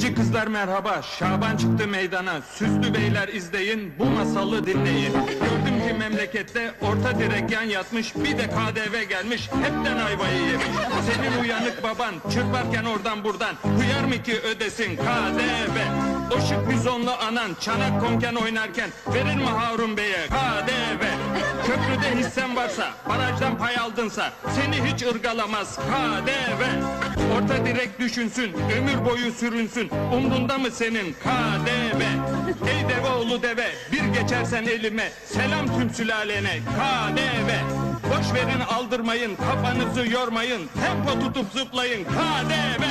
Cici kızlar merhaba, Şaban çıktı meydana. Süslü beyler izleyin, bu masalı dinleyin. Gördüm ki memlekette orta direk yan yatmış, bir de KDV gelmiş, hepten ayvayı yemiş. Senin uyanık baban çırparken oradan buradan, hıyar mı ki ödesin KDV? O şık bizonlu anan çanak konken oynarken, verir mi Harun Bey'e? Köprüde hissen varsa, barajdan pay aldınsa, seni hiç ırgalamaz KDV. Orta direk düşünsün, ömür boyu sürünsün, umrunda mı senin KDV? Ey deve oğlu deve, bir geçersen elime, selam tüm sülalene KDV. Boş verin aldırmayın, kafanızı yormayın, tempo tutup zıplayın KDV.